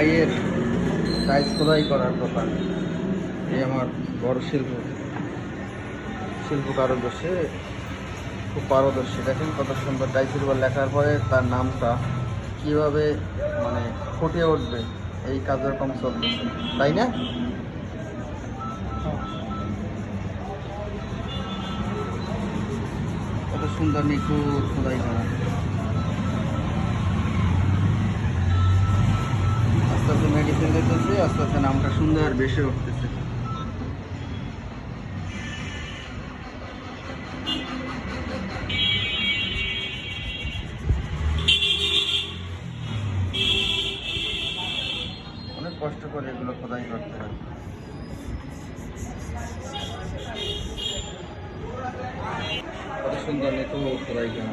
ভাইয়ের টাইস খোদাই করার দোকান এই আমার বড় শিল্প। শিল্প কারুদর্শে খুব পারদর্শী। দেখেন কত সুন্দর টাইসের উপর লেখার পরে তার নামটা কীভাবে মানে ফুটে উঠবে, এই কাজের কম চলতেছে তাই না? কত সুন্দর নিখুঁত খোদাই করা। আস্তে মেডিসিন দিতেছি আস্তে আস্তে নামটা সুন্দর বেশি উঠতেছে অনেক কষ্ট করে এগুলো খোদাই করতে হয়। কত সুন্দর নেতো খোদাই করা।